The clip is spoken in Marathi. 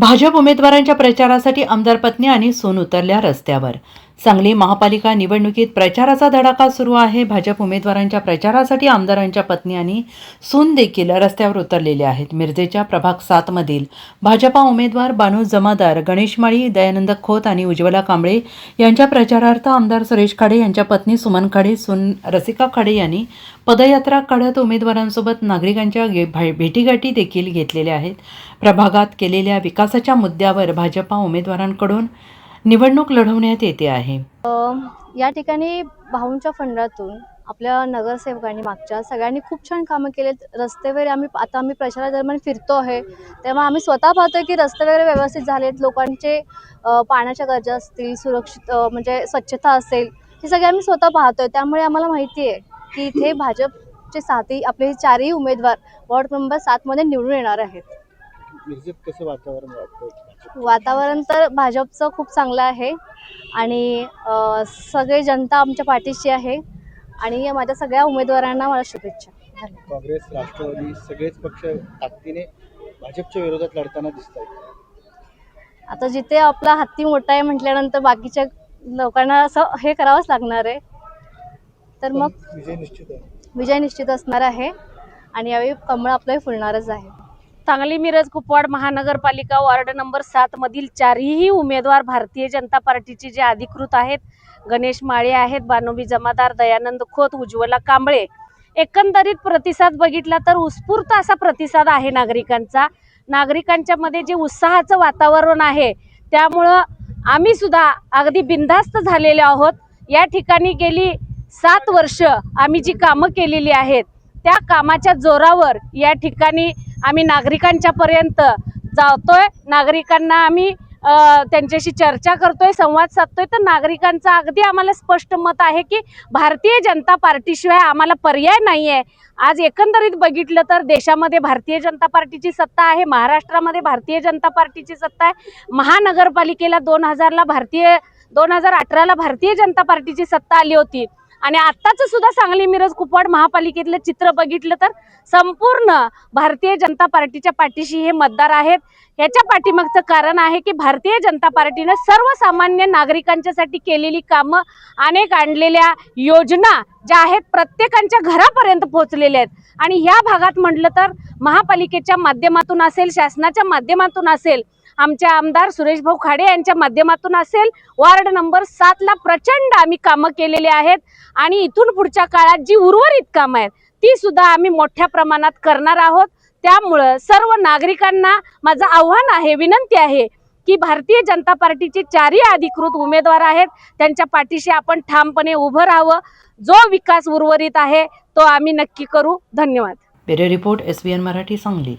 भाजप उमेदवारांच्या प्रचारासाठी आमदार पत्नी आणि सून उतरल्या रस्त्यावर. सांगली महापालिका निवडणुकीत प्रचाराचा धडाका सुरू आहे. भाजप उमेदवारांच्या प्रचारासाठी आमदारांच्या पत्नी आणि सून देखील रस्त्यावर उतरलेले आहेत. मिरजेच्या प्रभाग सातमधील भाजपा उमेदवार बानू जमादार गणेश माळी दयानंद खोत आणि उज्ज्वला कांबळे यांच्या प्रचारार्थ आमदार सुरेश खाडे यांच्या पत्नी सुमन खाडे सून रसिका खाडे यांनी पदयात्रा काढत उमेदवारांसोबत नागरिकांच्या गे- भेटीगाठी देखील घेतलेल्या आहेत. प्रभागात केलेल्या विकासाच्या मुद्द्यावर भाजपा उमेदवारांकडून निवडणूक लढवण्यात येते आहे. या ठिकाणी भाऊंच्या फंडातून आपल्या नगरसेवकांनी मागच्या सगळ्यांनी खूप छान कामं केलेत. रस्ते वगैरे आम्ही आता आम्ही प्रचारादरम्यान फिरतो आहे. तेव्हा आम्ही स्वतः पाहतो की रस्ते वगैरे व्यवस्थित झालेत. लोकांचे पाण्याच्या गरजा असतील सुरक्षित म्हणजे स्वच्छता असेल हे सगळे आम्ही स्वतः पाहतोय. त्यामुळे आम्हाला माहिती आहे की इथे भाजपचे साथी आपले चारही उमेदवार वॉर्ड नंबर सातमध्ये निवडून येणार आहेत. मिरजेत कसं वातावरण वाटतं वातावरण तर भाजपचं खूप चांगलं आहे. आणि अ, सगळे जनता आमच्या पाठीशी आहे. आणि माझ्या सगळ्या उमेदवारांना मला शुभेच्छा. धन्यवाद. काँग्रेस राष्ट्रवादी सगळेच पक्ष ताकदीने भाजपच्या विरोधात लढताना दिसत आहेत आता जिथे आपला हत्ती मोठा आहे म्हटल्यानंतर बाकीच्या लोकांना असं हे करावंच लागणार आहे. तर मग विजय निश्चित आहे. विजय निश्चित असणार आहे. आणि यावेळी कमळ आपलं फुलणारच आहे. सांगली मिरज कुपवाड महानगरपालिका वॉर्ड नंबर सात मधील चारही उमेदवार भारतीय जनता पार्टीचे जे अधिकृत आहेत गणेश माळे आहेत बानोबी जमादार दयानंद खोत उज्ज्वला कांबळे. एकंदरीत प्रतिसाद बघितला तर उत्स्फूर्त असा प्रतिसाद आहे नागरिकांचा. नागरिकांच्या मध्ये जे उत्साहाचं वातावरण आहे त्यामुळं आम्ही सुद्धा अगदी बिनधास्त झालेले आहोत. या ठिकाणी गेली सात वर्ष आम्ही जी कामं केलेली आहेत त्या कामाच्या जोरावर या ठिकाणी आम्ही नागरिकांच्या पर्यंत जातोय. नागरिकांना आम्ही त्यांच्याशी चर्चा करतोय संवाद साधतोय. तर नागरिकांचं अगदी आम्हाला स्पष्ट मत आहे की भारतीय जनता पार्टीशिवाय आम्हाला पर्याय नाही आहे आज एकंदरीत बघितलं तर देशामध्ये भारतीय जनता पार्टीची सत्ता आहे महाराष्ट्रामध्ये भारतीय जनता पार्टीची सत्ता आहे. महानगरपालिकेला दोन हजारला भारतीय दोन हजार अठराला भारतीय जनता पार्टीची सत्ता आली होती. आणि आत्ताचं सुद्धा सांगली मिरज कुपवाड महापालिकेतलं चित्र बघितलं तर संपूर्ण भारतीय जनता पार्टीच्या पाठीशी हे मतदार आहेत. ह्याच्या पाठीमागचं कारण आहे की भारतीय जनता पार्टीनं सर्वसामान्य नागरिकांच्यासाठी केलेली कामं अनेक आणलेल्या योजना ज्या आहेत प्रत्येकांच्या घरापर्यंत पोहोचलेल्या आहेत. आणि ह्या भागात म्हटलं तर महापालिकेच्या माध्यमातून असेल शासनाच्या माध्यमातून असेल आमचे आमदार सुरेश भाऊ खाडे यांच्या माध्यमातून असेल. वार्ड नंबर सातला प्रचंड आम्ही कामं केलेली आहेत. आणि इथून पुढच्या काळात जी उर्वरित कामं आहेत ती सुद्धा आम्ही मोठ्या प्रमाणात करणार आहोत. त्यामुळं सर्व नागरिकांना माझं आव्हान आहे विनंती आहे की भारतीय जनता पार्टीचे चारही अधिकृत उमेदवार आहेत त्यांच्या पाठीशी आपण ठामपणे उभं राहावं. जो विकास उर्वरित आहे तो आम्ही नक्की करू. धन्यवाद. Bureau report S B N Marathi Sangli.